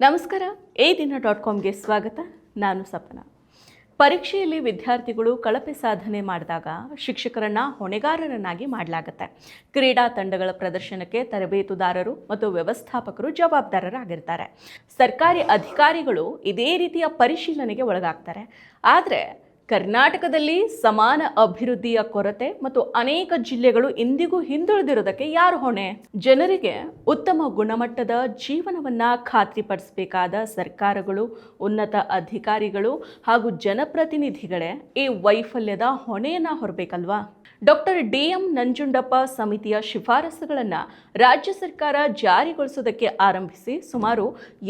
ನಮಸ್ಕಾರ. ಎ ದಿನ ಡಾಟ್ ಕಾಮ್ಗೆ ಸ್ವಾಗತ. ನಾನು ಸಪನ. ಪರೀಕ್ಷೆಯಲ್ಲಿ ವಿದ್ಯಾರ್ಥಿಗಳು ಕಳಪೆ ಸಾಧನೆ ಮಾಡಿದಾಗ ಶಿಕ್ಷಕರನ್ನ ಹೊಣೆಗಾರರನ್ನಾಗಿ ಮಾಡಲಾಗುತ್ತೆ. ಕ್ರೀಡಾ ತಂಡಗಳ ಪ್ರದರ್ಶನಕ್ಕೆ ತರಬೇತುದಾರರು ಮತ್ತು ವ್ಯವಸ್ಥಾಪಕರು ಜವಾಬ್ದಾರರಾಗಿರ್ತಾರೆ. ಸರ್ಕಾರಿ ಅಧಿಕಾರಿಗಳು ಇದೇ ರೀತಿಯ ಪರಿಶೀಲನೆಗೆ ಒಳಗಾಗ್ತಾರೆ. ಆದರೆ ಕರ್ನಾಟಕದಲ್ಲಿ ಸಮಾನ ಅಭಿವೃದ್ಧಿಯ ಕೊರತೆ ಮತ್ತು ಅನೇಕ ಜಿಲ್ಲೆಗಳು ಇಂದಿಗೂ ಹಿಂದುಳಿದಿರೋದಕ್ಕೆ ಯಾರು ಹೊಣೆ? ಜನರಿಗೆ ಉತ್ತಮ ಗುಣಮಟ್ಟದ ಜೀವನವನ್ನ ಖಾತ್ರಿಪಡಿಸಬೇಕಾದ ಸರ್ಕಾರಗಳು, ಉನ್ನತ ಅಧಿಕಾರಿಗಳು ಹಾಗೂ ಜನಪ್ರತಿನಿಧಿಗಳೇ ಈ ವೈಫಲ್ಯದ ಹೊಣೆಯನ್ನ ಹೊರಬೇಕಲ್ವಾ? ಡಾಕ್ಟರ್ ಡಿ ಎಂ ನಂಜುಂಡಪ್ಪ ಸಮಿತಿಯ ಶಿಫಾರಸುಗಳನ್ನು ರಾಜ್ಯ ಸರ್ಕಾರ ಜಾರಿಗೊಳಿಸೋದಕ್ಕೆ ಆರಂಭಿಸಿ ಸುಮಾರು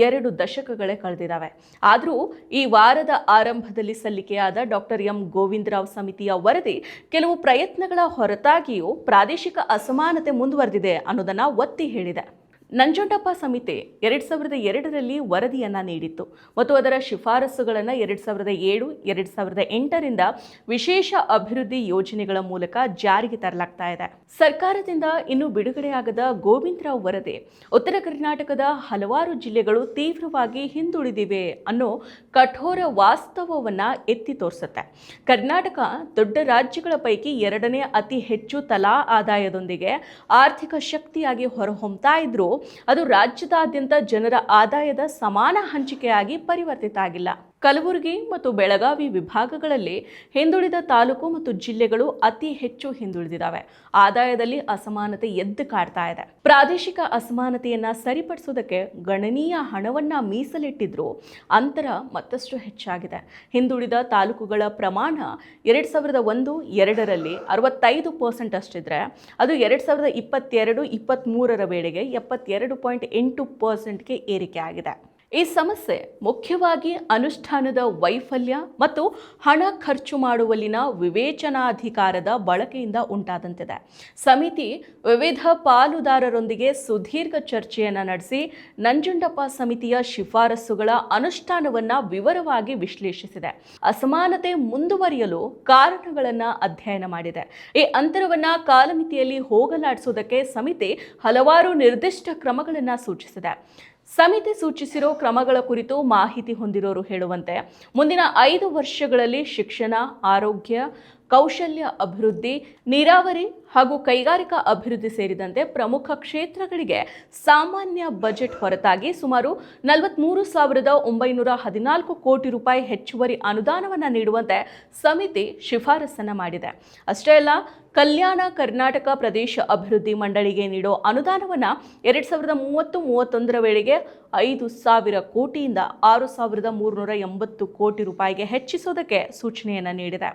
ಎರಡು ದಶಕಗಳೇ ಕಳೆದಿದ್ದಾವೆ. ಆದರೂ ಈ ವಾರದ ಆರಂಭದಲ್ಲಿ ಸಲ್ಲಿಕೆಯಾದ ಡಾಕ್ಟರ್ ಎಂ. ಗೋವಿಂದರಾವ್ ಸಮಿತಿಯ ವರದಿ ಕೆಲವು ಪ್ರಯತ್ನಗಳ ಹೊರತಾಗಿಯೂ ಪ್ರಾದೇಶಿಕ ಅಸಮಾನತೆ ಮುಂದುವರೆದಿದೆ ಅನ್ನೋದನ್ನು ಒತ್ತಿ ಹೇಳಿದೆ. ನಂಜುಂಡಪ್ಪ ಸಮಿತಿ ಎರಡು ಸಾವಿರದ ಎರಡರಲ್ಲಿ ವರದಿಯನ್ನು ನೀಡಿತ್ತು. ಮತ್ತು ಅದರ ಶಿಫಾರಸುಗಳನ್ನು ಎರಡು ಸಾವಿರದ ಏಳು, ಎರಡು ಸಾವಿರದ ಎಂಟರಿಂದ ವಿಶೇಷ ಅಭಿವೃದ್ಧಿ ಯೋಜನೆಗಳ ಮೂಲಕ ಜಾರಿಗೆ ತರಲಾಗ್ತಾ ಇದೆ. ಸರ್ಕಾರದಿಂದ ಇನ್ನು ಬಿಡುಗಡೆಯಾಗದ ಗೋವಿಂದರಾವ್ ವರದಿ ಉತ್ತರ ಕರ್ನಾಟಕದ ಹಲವಾರು ಜಿಲ್ಲೆಗಳು ತೀವ್ರವಾಗಿ ಹಿಂದುಳಿದಿವೆ ಅನ್ನೋ ಕಠೋರ ವಾಸ್ತವವನ್ನು ಎತ್ತಿ ತೋರಿಸುತ್ತೆ. ಕರ್ನಾಟಕ ದೊಡ್ಡ ರಾಜ್ಯಗಳ ಪೈಕಿ ಎರಡನೇ ಅತಿ ಹೆಚ್ಚು ತಲಾ ಆದಾಯದೊಂದಿಗೆ ಆರ್ಥಿಕ ಶಕ್ತಿಯಾಗಿ ಹೊರಹೊಮ್ತಾ ಇದ್ರೂ ಅದು ರಾಜ್ಯದಾದ್ಯಂತ ಜನರ ಆದಾಯದ ಸಮಾನ ಹಂಚಿಕೆಯಾಗಿ ಪರಿವರ್ತಿತ ಆಗಿಲ್ಲ ಕಲಬುರಗಿ ಮತ್ತು ಬೆಳಗಾವಿ ವಿಭಾಗಗಳಲ್ಲಿ ಹಿಂದುಳಿದ ತಾಲೂಕು ಮತ್ತು ಜಿಲ್ಲೆಗಳು ಅತಿ ಹೆಚ್ಚು ಹಿಂದುಳಿದಿದ್ದಾವೆ. ಆದಾಯದಲ್ಲಿ ಅಸಮಾನತೆ ಎದ್ದು ಕಾಡ್ತಾ ಇದೆ. ಪ್ರಾದೇಶಿಕ ಅಸಮಾನತೆಯನ್ನ ಸರಿಪಡಿಸೋದಕ್ಕೆ ಗಣನೀಯ ಹಣವನ್ನ ಮೀಸಲಿಟ್ಟಿದ್ರು ಅಂತರ ಮತ್ತಷ್ಟು ಹೆಚ್ಚಾಗಿದೆ. ಹಿಂದುಳಿದ ತಾಲೂಕುಗಳ ಪ್ರಮಾಣ ಎರಡು ಸಾವಿರದ ಒಂದು ಎರಡರಲ್ಲಿ ಅರವತ್ತೈದು ಪರ್ಸೆಂಟ್ ಅಷ್ಟಿದ್ರೆ ಅದು ಎರಡು ಸಾವಿರದ ಇಪ್ಪತ್ತೆರಡು, ಇಪ್ಪತ್ತ್ಮೂರರ ವೇಳೆಗೆ ಎಪ್ಪತ್ತೆರಡು ಪಾಯಿಂಟ್ ಎಂಟು ಪರ್ಸೆಂಟ್ಗೆ ಏರಿಕೆ ಆಗಿದೆ ಈ ಸಮಸ್ಯೆ ಮುಖ್ಯವಾಗಿ ಅನುಷ್ಠಾನದ ವೈಫಲ್ಯ ಮತ್ತು ಹಣ ಖರ್ಚು ಮಾಡುವಲ್ಲಿನ ವಿವೇಚನಾಧಿಕಾರದ ಬಳಕೆಯಿಂದ ಉಂಟಾದಂತಿದೆ. ಸಮಿತಿ ವಿವಿಧ ಪಾಲುದಾರರೊಂದಿಗೆ ಸುದೀರ್ಘ ಚರ್ಚೆಯನ್ನು ನಡೆಸಿ ನಂಜುಂಡಪ್ಪ ಸಮಿತಿಯ ಶಿಫಾರಸುಗಳ ಅನುಷ್ಠಾನವನ್ನು ವಿವರವಾಗಿ ವಿಶ್ಲೇಷಿಸಿದೆ. ಅಸಮಾನತೆ ಮುಂದುವರಿಯಲು ಕಾರಣಗಳನ್ನು ಅಧ್ಯಯನ ಮಾಡಿದೆ. ಈ ಅಂತರವನ್ನು ಕಾಲಮಿತಿಯಲ್ಲಿ ಹೋಗಲಾಡಿಸುವುದಕ್ಕೆ ಸಮಿತಿ ಹಲವಾರು ನಿರ್ದಿಷ್ಟ ಕ್ರಮಗಳನ್ನು ಸೂಚಿಸಿದೆ. ಸಮಿತಿ ಸೂಚಿಸಿರೋ ಕ್ರಮಗಳ ಕುರಿತು ಮಾಹಿತಿ ಹೊಂದಿರೋರು ಹೇಳುವಂತೆ ಮುಂದಿನ ಐದು ವರ್ಷಗಳಲ್ಲಿ ಶಿಕ್ಷಣ, ಆರೋಗ್ಯ, ಕೌಶಲ್ಯ ಅಭಿವೃದ್ಧಿ, ನೀರಾವರಿ ಹಾಗೂ ಕೈಗಾರಿಕಾ ಅಭಿವೃದ್ಧಿ ಸೇರಿದಂತೆ ಪ್ರಮುಖ ಕ್ಷೇತ್ರಗಳಿಗೆ ಸಾಮಾನ್ಯ ಬಜೆಟ್ ಹೊರತಾಗಿ ಸುಮಾರು ನಲವತ್ತ್ಮೂರು ಸಾವಿರದ ಒಂಬೈನೂರ ಹದಿನಾಲ್ಕು ಕೋಟಿ ರೂಪಾಯಿ ಹೆಚ್ಚುವರಿ ಅನುದಾನವನ್ನು ನೀಡುವಂತೆ ಸಮಿತಿ ಶಿಫಾರಸನ್ನು ಮಾಡಿದೆ. ಅಷ್ಟೇ ಅಲ್ಲ ಕಲ್ಯಾಣ ಕರ್ನಾಟಕ ಪ್ರದೇಶ ಅಭಿವೃದ್ಧಿ ಮಂಡಳಿಗೆ ನೀಡೋ ಅನುದಾನವನ್ನು ಎರಡು ಸಾವಿರದ ಮೂವತ್ತು ಮೂವತ್ತೊಂದರ ವೇಳೆಗೆ ಐದು ಸಾವಿರ ಕೋಟಿಯಿಂದ ಆರು ಸಾವಿರದ ಮೂರುನೂರ ಎಂಬತ್ತು ಕೋಟಿ ರೂಪಾಯಿಗೆ ಹೆಚ್ಚಿಸೋದಕ್ಕೆ ಸೂಚನೆಯನ್ನು ನೀಡಿದೆ.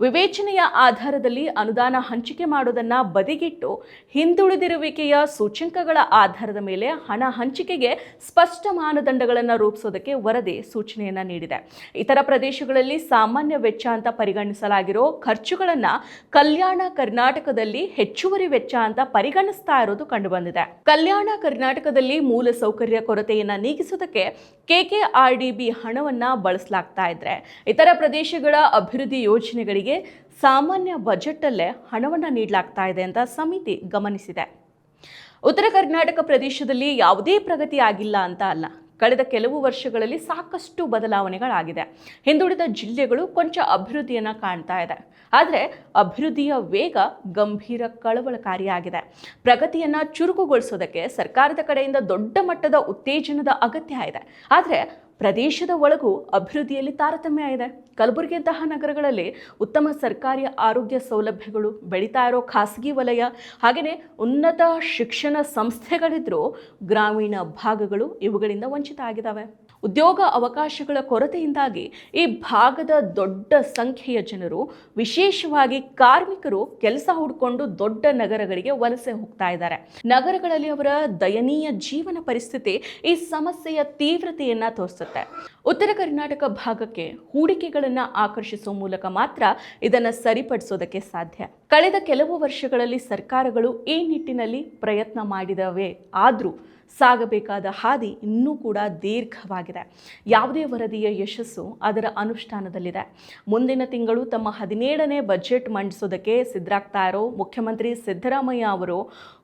ವಿವೇಚನೆಯ ಆಧಾರದಲ್ಲಿ ಅನುದಾನ ಹಂಚಿಕೆ ಮಾಡೋದನ್ನು ಬದಿಗಿಟ್ಟು ಹಿಂದುಳಿದಿರುವಿಕೆಯ ಸೂಚ್ಯಂಕಗಳ ಆಧಾರದ ಮೇಲೆ ಹಣ ಹಂಚಿಕೆಗೆ ಸ್ಪಷ್ಟ ಮಾನದಂಡಗಳನ್ನು ರೂಪಿಸೋದಕ್ಕೆ ವರದಿ ಸೂಚನೆಯನ್ನು ನೀಡಿದೆ. ಇತರ ಪ್ರದೇಶಗಳಲ್ಲಿ ಸಾಮಾನ್ಯ ವೆಚ್ಚ ಅಂತ ಪರಿಗಣಿಸಲಾಗಿರೋ ಖರ್ಚುಗಳನ್ನು ಕಲ್ಯಾಣ ಕರ್ನಾಟಕದಲ್ಲಿ ಹೆಚ್ಚುವರಿ ವೆಚ್ಚ ಅಂತ ಪರಿಗಣಿಸ್ತಾ ಇರೋದು ಕಂಡುಬಂದಿದೆ. ಕಲ್ಯಾಣ ಕರ್ನಾಟಕದಲ್ಲಿ ಮೂಲ ಸೌಕರ್ಯ ಕೊರತೆಯನ್ನು ನೀಗಿಸೋದಕ್ಕೆ ಕೆಕೆಆರ್ಡಿಬಿ ಹಣವನ್ನ ಬಳಸಲಾಗ್ತಾ ಇದ್ರೆ, ಇತರ ಪ್ರದೇಶಗಳ ಅಭಿವೃದ್ಧಿ ಯೋಜನೆಗಳಿಗೆ ಸಾಮಾನ್ಯ ಬಜೆಟಲ್ಲೇ ಹಣವನ್ನು ನೀಡಲಾಗ್ತಾ ಇದೆ ಅಂತ ಸಮಿತಿ ಗಮನಿಸಿದೆ. ಉತ್ತರ ಕರ್ನಾಟಕ ಪ್ರದೇಶದಲ್ಲಿ ಯಾವುದೇ ಪ್ರಗತಿ ಆಗಿಲ್ಲ ಅಂತ ಅಲ್ಲ. ಕಳೆದ ಕೆಲವು ವರ್ಷಗಳಲ್ಲಿ ಸಾಕಷ್ಟು ಬದಲಾವಣೆಗಳಾಗಿದೆ. ಹಿಂದುಳಿದ ಜಿಲ್ಲೆಗಳು ಕೊಂಚ ಅಭಿವೃದ್ಧಿಯನ್ನು ಕಾಣ್ತಾ ಇದೆ. ಆದರೆ ಅಭಿವೃದ್ಧಿಯ ವೇಗ ಗಂಭೀರ ಕಳವಳಕಾರಿಯಾಗಿದೆ. ಪ್ರಗತಿಯನ್ನು ಚುರುಕುಗೊಳಿಸೋದಕ್ಕೆ ಸರ್ಕಾರದ ಕಡೆಯಿಂದ ದೊಡ್ಡ ಮಟ್ಟದ ಉತ್ತೇಜನದ ಅಗತ್ಯ ಇದೆ. ಆದರೆ ಪ್ರದೇಶದ ಒಳಗೂ ಅಭಿವೃದ್ಧಿಯಲ್ಲಿ ತಾರತಮ್ಯ ಇದೆ. ಕಲಬುರಗಿಯಂತಹ ನಗರಗಳಲ್ಲಿ ಉತ್ತಮ ಸರ್ಕಾರಿ ಆರೋಗ್ಯ ಸೌಲಭ್ಯಗಳು ಬೆಳೀತಾ ಇರೋ ಖಾಸಗಿ ವಲಯ ಹಾಗೆಯೇ ಉನ್ನತ ಶಿಕ್ಷಣ ಸಂಸ್ಥೆಗಳಿದ್ರೂ ಗ್ರಾಮೀಣ ಭಾಗಗಳು ಇವುಗಳಿಂದ ವಂಚಿತ ಆಗಿದ್ದಾವೆ ಉದ್ಯೋಗ ಅವಕಾಶಗಳ ಕೊರತೆಯಿಂದಾಗಿ ಈ ಭಾಗದ ದೊಡ್ಡ ಸಂಖ್ಯೆಯ ಜನರು, ವಿಶೇಷವಾಗಿ ಕಾರ್ಮಿಕರು ಕೆಲಸ ಹುಡ್ಕೊಂಡು ದೊಡ್ಡ ನಗರಗಳಿಗೆ ವಲಸೆ ಹೋಗ್ತಾ ಇದ್ದಾರೆ. ನಗರಗಳಲ್ಲಿ ಅವರ ದಯನೀಯ ಜೀವನ ಪರಿಸ್ಥಿತಿ ಈ ಸಮಸ್ಯೆಯ ತೀವ್ರತೆಯನ್ನ ತೋರಿಸುತ್ತೆ. ಉತ್ತರ ಕರ್ನಾಟಕ ಭಾಗಕ್ಕೆ ಹೂಡಿಕೆಗಳನ್ನು ಆಕರ್ಷಿಸುವ ಮೂಲಕ ಮಾತ್ರ ಇದನ್ನು ಸರಿಪಡಿಸೋದಕ್ಕೆ ಸಾಧ್ಯ. ಕಳೆದ ಕೆಲವು ವರ್ಷಗಳಲ್ಲಿ ಸರ್ಕಾರಗಳು ಈ ನಿಟ್ಟಿನಲ್ಲಿ ಪ್ರಯತ್ನ ಮಾಡಿದವೆ ಆದರೂ ಸಾಗಬೇಕಾದ ಹಾದಿ ಇನ್ನೂ ಕೂಡ ದೀರ್ಘವಾಗಿದೆ. ಯಾವುದೇ ವರದಿಯ ಯಶಸ್ಸು ಅದರ ಅನುಷ್ಠಾನದಲ್ಲಿದೆ. ಮುಂದಿನ ತಿಂಗಳು ತಮ್ಮ ಹದಿನೇಳನೇ ಬಜೆಟ್ ಮಂಡಿಸೋದಕ್ಕೆ ಸಿದ್ಧರಾಗ್ತಾ ಇರೋ ಮುಖ್ಯಮಂತ್ರಿ ಸಿದ್ದರಾಮಯ್ಯ ಅವರು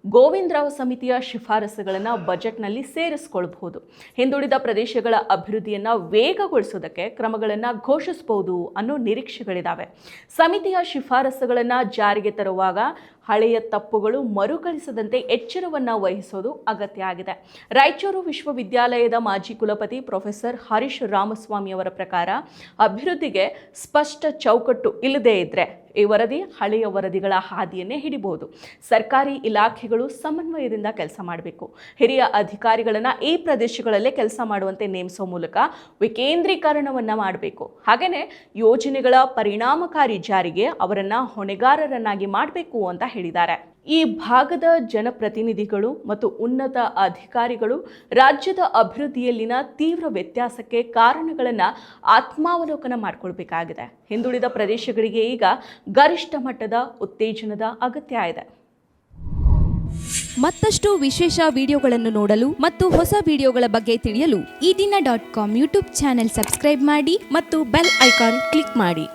ಗೋವಿಂದರಾವ್ ಸಮಿತಿಯ ಶಿಫಾರಸುಗಳನ್ನು ಬಜೆಟ್ನಲ್ಲಿ ಸೇರಿಸ್ಕೊಳ್ಬಹುದು. ಹಿಂದುಳಿದ ಪ್ರದೇಶಗಳ ಅಭಿವೃದ್ಧಿಯನ್ನು ವೇಗಗೊಳಿಸೋದಕ್ಕೆ ಕ್ರಮಗಳನ್ನು ಘೋಷಿಸಬಹುದು ಅನ್ನೋ ನಿರೀಕ್ಷೆಗಳಿದ್ದಾವೆ ಸಮಿತಿಯ ಶಿಫಾರಸುಗಳನ್ನು ಜಾರಿಗೆ ತರುವಾಗ ಹಳೆಯ ತಪ್ಪುಗಳು ಮರುಕಳಿಸದಂತೆ ಎಚ್ಚರವನ್ನು ವಹಿಸೋದು ಅಗತ್ಯ ಆಗಿದೆ. ರಾಯಚೂರು ವಿಶ್ವವಿದ್ಯಾಲಯದ ಮಾಜಿ ಕುಲಪತಿ ಪ್ರೊಫೆಸರ್ ಹರೀಶ್ ರಾಮಸ್ವಾಮಿ ಅವರ ಪ್ರಕಾರ ಅಭಿವೃದ್ಧಿಗೆ ಸ್ಪಷ್ಟ ಚೌಕಟ್ಟು ಇಲ್ಲದೇ ಇದ್ದರೆ ಈ ವರದಿ ಹಳೆಯ ವರದಿಗಳ ಹಾದಿಯನ್ನೇ ಹಿಡಿಬಹುದು. ಸರ್ಕಾರಿ ಇಲಾಖೆಗಳು ಸಮನ್ವಯದಿಂದ ಕೆಲಸ ಮಾಡಬೇಕು. ಹಿರಿಯ ಅಧಿಕಾರಿಗಳನ್ನು ಈ ಪ್ರದೇಶಗಳಲ್ಲೇ ಕೆಲಸ ಮಾಡುವಂತೆ ನೇಮಿಸೋ ಮೂಲಕ ವಿಕೇಂದ್ರೀಕರಣವನ್ನು ಮಾಡಬೇಕು. ಹಾಗೆಯೇ ಯೋಜನೆಗಳ ಪರಿಣಾಮಕಾರಿ ಜಾರಿಗೆ ಅವರನ್ನು ಹೊಣೆಗಾರರನ್ನಾಗಿ ಮಾಡಬೇಕು ಅಂತ ಹೇಳಿದ್ದಾರೆ. ಈ ಭಾಗದ ಜನಪ್ರತಿನಿಧಿಗಳು ಮತ್ತು ಉನ್ನತ ಅಧಿಕಾರಿಗಳು ರಾಜ್ಯದ ಅಭಿವೃದ್ಧಿಯಲ್ಲಿನ ತೀವ್ರ ವ್ಯತ್ಯಾಸಕ್ಕೆ ಕಾರಣಗಳನ್ನು ಆತ್ಮಾವಲೋಕನ ಮಾಡಿಕೊಳ್ಬೇಕಾಗಿದೆ. ಹಿಂದುಳಿದ ಪ್ರದೇಶಗಳಿಗೆ ಈಗ ಗರಿಷ್ಠ ಮಟ್ಟದ ಉತ್ತೇಜನದ ಅಗತ್ಯ ಇದೆ. ಮತ್ತಷ್ಟು ವಿಶೇಷ ವಿಡಿಯೋಗಳನ್ನು ನೋಡಲು ಮತ್ತು ಹೊಸ ವಿಡಿಯೋಗಳ ಬಗ್ಗೆ ತಿಳಿಯಲು Ee Dina dot com YouTube channel subscribe ಮಾಡಿ ಮತ್ತು ಬೆಲ್ ಐಕಾನ್ ಕ್ಲಿಕ್ ಮಾಡಿ.